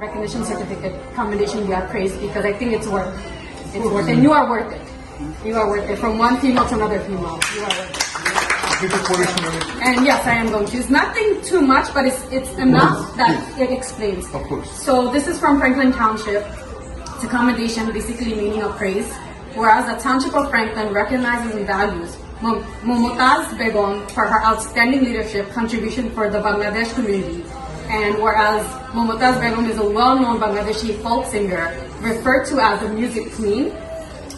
Recognition certificate, commendation, you are praised because I think it's worth it. It's worth it. And you are worth it. You are worth it. From one female to another female. You are worth it. And yes, I am going to. It's nothing too much, but it's it's enough that it explains. Of course. So this is from Franklin Township. It's accommodation, basically meaning of praise. Whereas the Township of Franklin recognizes and values Momotaz Begum for her outstanding leadership contribution for the Bangladesh community and whereas Mumtaz Begum is a well-known Bangladeshi folk singer referred to as the music queen,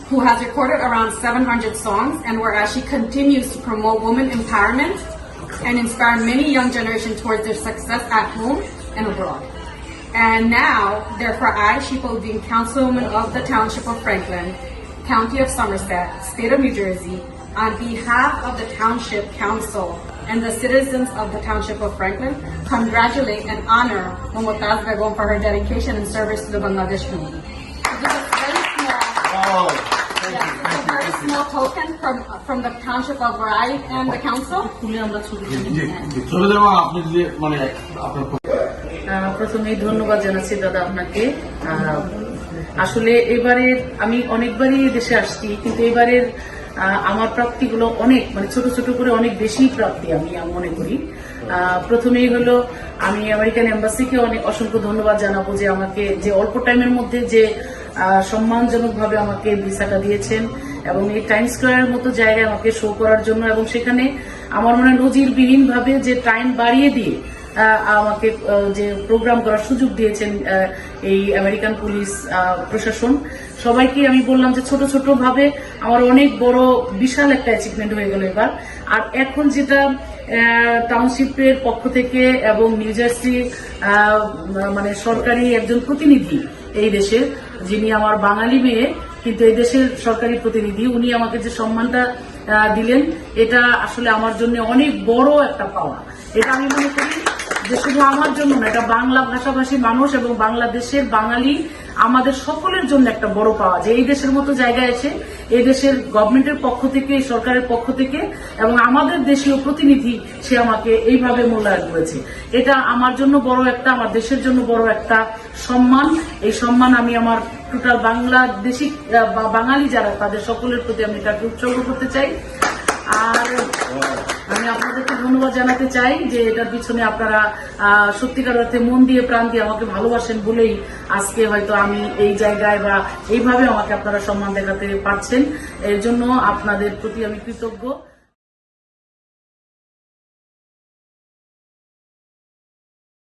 who has recorded around 700 songs and whereas she continues to promote women empowerment and inspire many young generation towards their success at home and abroad. And now, therefore, I, Sheepa Udin, Councilwoman of the Township of Franklin, County of Somerset, State of New Jersey, on behalf of the Township Council and the citizens of the Township of Franklin, congratulate and honor Momotaz Begum for her dedication and service to the Bangladesh community. This is very small. Yes, it's a very small token from from the township of Rai and the council. মানে প্রথমেই ধন্যবাদ জানাচ্ছি দাদা আপনাকে আসলে এবারে আমি অনেকবারই দেশে আসছি কিন্তু এবারের আমার প্রাপ্তিগুলো অনেক মানে ছোট ছোট করে অনেক বেশি প্রাপ্তি আমি মনে করি। প্রথমেই হলো, আমি আমেরিকান এম্বাসিকে অনেক অসংখ্য ধন্যবাদ জানাব যে আমাকে, যে অল্প টাইমের মধ্যে যে সম্মানজনক ভাবে আমাকে ভিসাটা দিয়েছেন এবং এই টাইম স্কোয়ারের মতো জায়গায় আমাকে শো করার জন্য এবং সেখানে আমার মনে হয় নজিরবিহীন ভাবে যে টাইম বাড়িয়ে দিয়ে আমাকে যে প্রোগ্রাম করার সুযোগ দিয়েছেন এই আমেরিকান পুলিশ প্রশাসন, সবাইকে আমি বললাম যে ছোট ছোট ভাবে আমার অনেক বড় বিশাল একটা অ্যাচিভমেন্ট হয়ে গেল এবার। আর এখন যেটা টাউনশিপের পক্ষ থেকে এবং নিউ জার্সি মানে সরকারি একজন প্রতিনিধি এই দেশের যিনি আমার বাঙালি মেয়ে, কিন্তু এই দেশের সরকারি প্রতিনিধি, উনি আমাকে যে সম্মানটা দিলেন, এটা আসলে আমার জন্য অনেক বড় একটা পাওয়া। এটা আমি মনে করি যে শুধু আমার জন্য না, এটা বাংলা ভাষাভাষী মানুষ এবং বাংলাদেশের বাঙালি আমাদের সকলের জন্য একটা বড় পাওয়া যে এই দেশের মতো জায়গায় এসে এই দেশের গভর্নমেন্টের পক্ষ থেকে সরকারের পক্ষ থেকে এবং আমাদের দেশীয় প্রতিনিধি সে আমাকে এইভাবে মূল্যায়ন করেছে। এটা আমার জন্য বড় একটা, আমার দেশের জন্য বড় একটা সম্মান। এই সম্মান আমি আমার টোটাল বাংলাদেশি বাঙালি যারা, তাদের সকলের প্রতি আমি তাকে উৎসর্গ করতে চাই। আর, আমি আপনাদেরকে ধন্যবাদ জানাতে চাই যে এটার পিছনে আপনারা সত্যিকার অর্থে মন দিয়ে, প্রাণ দিয়ে আমাকে ভালোবাসেন বলেই আজকে হয়তো আমি এই জায়গায় বা এইভাবে আমাকে আপনারা সম্মান দেখাতে পারছেন। এর জন্য আপনাদের প্রতি আমি কৃতজ্ঞ।